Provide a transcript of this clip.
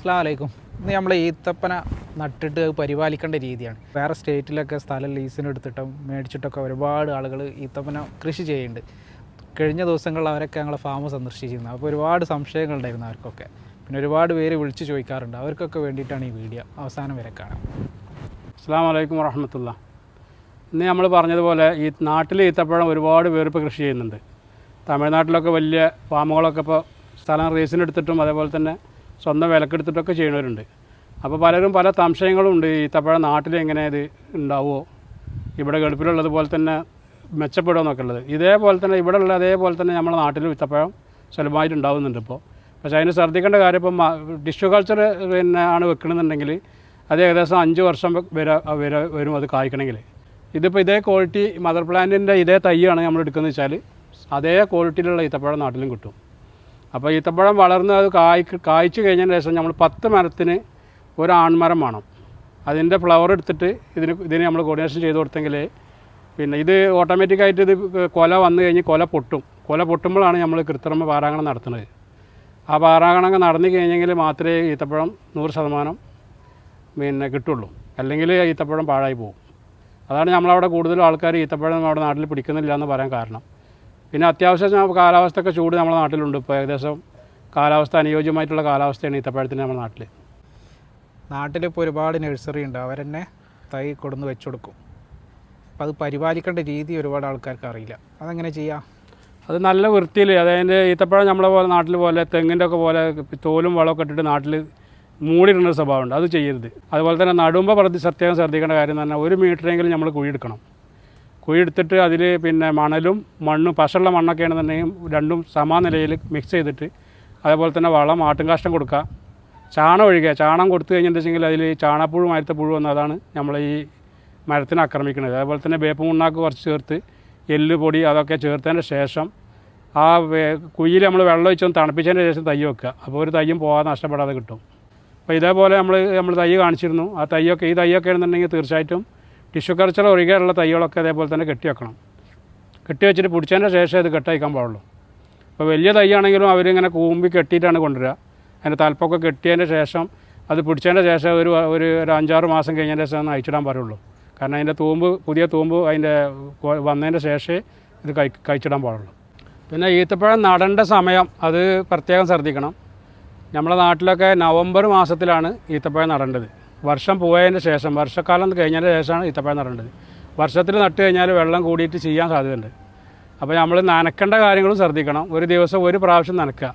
അസ്സാം വലൈക്കും ഇന്ന് നമ്മൾ ഈത്തപ്പന നട്ടിട്ട് പരിപാലിക്കേണ്ട രീതിയാണ്. വേറെ സ്റ്റേറ്റിലൊക്കെ സ്ഥലം ലീസിന് എടുത്തിട്ടും മേടിച്ചിട്ടൊക്കെ ഒരുപാട് ആളുകൾ ഈത്തപ്പന കൃഷി ചെയ്യുന്നുണ്ട്. കഴിഞ്ഞ ദിവസങ്ങളിൽ അവരൊക്കെ ഞങ്ങളെ ഫാം സന്ദർശിച്ചിരുന്നു. അപ്പോൾ ഒരുപാട് സംശയങ്ങളുണ്ടായിരുന്നു അവർക്കൊക്കെ. പിന്നെ ഒരുപാട് പേര് വിളിച്ച് ചോദിക്കാറുണ്ട്. അവർക്കൊക്കെ വേണ്ടിയിട്ടാണ് ഈ വീഡിയോ അവസാനം വരെ കാണാം. അസ്സാം വലൈക്കും വറഹമത്തുള്ള. ഇന്ന് നമ്മൾ പറഞ്ഞതുപോലെ ഈ നാട്ടിൽ ഈത്തപ്പഴം ഒരുപാട് പേർ ഇപ്പോൾ കൃഷി ചെയ്യുന്നുണ്ട്. തമിഴ്നാട്ടിലൊക്കെ വലിയ ഫാമുകളൊക്കെ ഇപ്പോൾ സ്ഥലം റേസിനെടുത്തിട്ടും അതേപോലെ തന്നെ സ്വന്തം വിലക്കെടുത്തിട്ടൊക്കെ ചെയ്യുന്നവരുണ്ട്. അപ്പോൾ പലരും പല സംശയങ്ങളും ഉണ്ട് ഈത്തപ്പഴ നാട്ടിൽ എങ്ങനെ ഇത് ഉണ്ടാവുമോ ഇവിടെ ഗൾഫിലുള്ളതുപോലെ തന്നെ മെച്ചപ്പെടുമോ എന്നൊക്കെ ഉള്ളത്. ഇതേപോലെ തന്നെ ഇവിടെ ഉള്ള അതേപോലെ തന്നെ നമ്മുടെ നാട്ടിൽ ഈത്തപ്പഴം സുലഭമായിട്ട് ഉണ്ടാവുന്നുണ്ട് ഇപ്പോൾ പക്ഷേ അതിന് ശ്രദ്ധിക്കേണ്ട കാര്യം ഇപ്പം ടിഷ്യൂ കൾച്ചർ പിന്നെ ആണ് വെക്കണമെന്നുണ്ടെങ്കിൽ അത് ഏകദേശം അഞ്ച് വർഷം വരെ വരെ വരും അത് കായ്ക്കണമെങ്കിൽ ഇതിപ്പോൾ ഇതേ ക്വാളിറ്റി മദർ പ്ലാന്റിന്റെ ഇതേ തൈയാണ് നമ്മൾ എടുക്കുന്നത് വെച്ചാൽ അതേ ക്വാളിറ്റിയിലുള്ള ഈത്തപ്പഴം നാട്ടിലും കിട്ടും. അപ്പോൾ ഈത്തപ്പഴം വളർന്ന് അത് കായ് കായ്ച്ചു കഴിഞ്ഞതിന് ശേഷം നമ്മൾ പത്ത് മരത്തിന് ഒരു ആൺമരം വേണം. അതിന്റെ ഫ്ലവർ എടുത്തിട്ട് ഇതിന് ഇതിന് നമ്മൾ കോർഡിനേഷൻ ചെയ്ത് കൊടുത്തെങ്കിൽ പിന്നെ ഇത് ഓട്ടോമാറ്റിക്കായിട്ട് ഇത് കൊല വന്നു കഴിഞ്ഞ് കൊല പൊട്ടും. കൊല പൊട്ടുമ്പോഴാണ് നമ്മൾ കൃത്രിമ പാരാഗണം നടത്തുന്നത്. ആ പാരാഗണം നടന്നു കഴിഞ്ഞെങ്കിൽ മാത്രമേ ഈത്തപ്പഴം നൂറ് ശതമാനം പിന്നെ കിട്ടുള്ളൂ. അല്ലെങ്കിൽ ഈത്തപ്പഴം പാഴായി പോകും. അതാണ് നമ്മളവിടെ കൂടുതലും ആൾക്കാർ ഈത്തപ്പഴം നമ്മുടെ നാട്ടിൽ പിടിക്കുന്നില്ല എന്ന് പറയാൻ കാരണം. പിന്നെ അത്യാവശ്യം കാലാവസ്ഥ കാലാവസ്ഥയൊക്കെ ചൂട് നമ്മുടെ നാട്ടിലുണ്ട് ഇപ്പോൾ ഏകദേശം കാലാവസ്ഥ അനുയോജ്യമായിട്ടുള്ള കാലാവസ്ഥയാണ് ഈത്തപ്പഴത്തിന് നമ്മുടെ നാട്ടിൽ. നാട്ടിലിപ്പോൾ ഒരുപാട് നഴ്സറി ഉണ്ട്. അവരെന്നെ തൈ കൊടുന്ന് വെച്ചു കൊടുക്കും. അപ്പോൾ അത് പരിപാലിക്കേണ്ട രീതി ഒരുപാട് ആൾക്കാർക്ക് അറിയില്ല. അതെങ്ങനെ ചെയ്യാം? അത് നല്ല വൃത്തിയിൽ അതായത് ഈത്തപ്പഴം നമ്മളെ പോലെ നാട്ടിൽ പോലെ തെങ്ങിന്റെ ഒക്കെ പോലെ തോലും വളമൊക്കെ ഇട്ടിട്ട് നാട്ടിൽ മൂടിയിടുന്ന ഒരു സ്വഭാവമുണ്ട്. അത് ചെയ്യരുത്. അതുപോലെ തന്നെ നടുമ്പോൾ പ്രതി സത്യം ശ്രദ്ധിക്കേണ്ട കാര്യം തന്നെ ഒരു മീറ്ററെങ്കിലും നമ്മൾ കുഴിയെടുക്കണം. കുഴിയെടുത്തിട്ട് അതിൽ പിന്നെ മണലും മണ്ണും പശുള്ള മണ്ണൊക്കെ ആണെന്നുണ്ടെങ്കിൽ രണ്ടും സമാനിലയിൽ മിക്സ് ചെയ്തിട്ട് അതേപോലെ തന്നെ വളം ആട്ടുംകാഷ്ടം കൊടുക്കുക. ചാണം ഒഴിക്കുക. ചാണം കൊടുത്തു കഴിഞ്ഞിട്ടുണ്ടെങ്കിൽ അതിൽ ചാണകപ്പുഴു മരത്തെ പുഴു വന്ന് നമ്മൾ ഈ മരത്തിനെ ആക്രമിക്കുന്നത്. അതേപോലെ തന്നെ വേപ്പ് മുണ്ണാക്ക് കുറച്ച് ചേർത്ത് എല്ല് പൊടി അതൊക്കെ ചേർത്തതിന് ശേഷം ആ കുഴിയിൽ നമ്മൾ വെള്ളം ഒഴിച്ചൊന്ന് തണുപ്പിച്ചതിന് ശേഷം തൈ വെക്കുക. അപ്പോൾ ഒരു തയ്യും പോകാതെ നഷ്ടപ്പെടാതെ കിട്ടും. അപ്പോൾ ഇതേപോലെ നമ്മൾ നമ്മൾ തൈ കാണിച്ചിരുന്നു. ആ തൈയൊക്കെ ഈ തൈയൊക്കെ ആണെന്നുണ്ടെങ്കിൽ തീർച്ചയായിട്ടും ടിഷ്യൂ കൾച്ചർ ഒഴികെയുള്ള തൈകളൊക്കെ അതേപോലെ തന്നെ കെട്ടി വെക്കണം. കെട്ടി വെച്ചിട്ട് പിടിച്ചതിന്റെ ശേഷം ഇത് കെട്ടയക്കാൻ പാടുള്ളൂ. അപ്പോൾ വലിയ തൈയാണെങ്കിലും അവരിങ്ങനെ കൂമ്പി കെട്ടിയിട്ടാണ് കൊണ്ടുവരിക. അതിന്റെ തലപ്പൊക്കെ കെട്ടിയതിന്റെ ശേഷം അത് പിടിച്ചതിന്റെ ശേഷം ഒരു ഒരു അഞ്ചാറ് മാസം കഴിഞ്ഞതിന്റെ ശേഷം അയച്ചിടാൻ പാടുള്ളൂ. കാരണം അതിന്റെ തൂമ്പ് പുതിയ തൂമ്പ് അതിന്റെ വന്നതിന്റെ ശേഷമേ ഇത് കഴി കഴിച്ചിടാൻ പാടുള്ളൂ. പിന്നെ ഈത്തപ്പഴം നടേണ്ട സമയം അത് പ്രത്യേകം ശ്രദ്ധിക്കണം. നമ്മുടെ നാട്ടിലൊക്കെ നവംബർ മാസത്തിലാണ് ഈത്തപ്പഴം നടേണ്ടത്. വർഷം പോയതിന് ശേഷം വർഷക്കാലം കഴിഞ്ഞതിന് ശേഷമാണ് ഈത്തപ്പഴം നടേണ്ടത് വർഷത്തിൽ നട്ട് കഴിഞ്ഞാൽ വെള്ളം കൂടിയിട്ട് ചെയ്യാൻ സാധ്യതയുണ്ട്. അപ്പോൾ നമ്മൾ നനക്കേണ്ട കാര്യങ്ങളും ശ്രദ്ധിക്കണം. ഒരു ദിവസം ഒരു പ്രാവശ്യം നനക്കുക.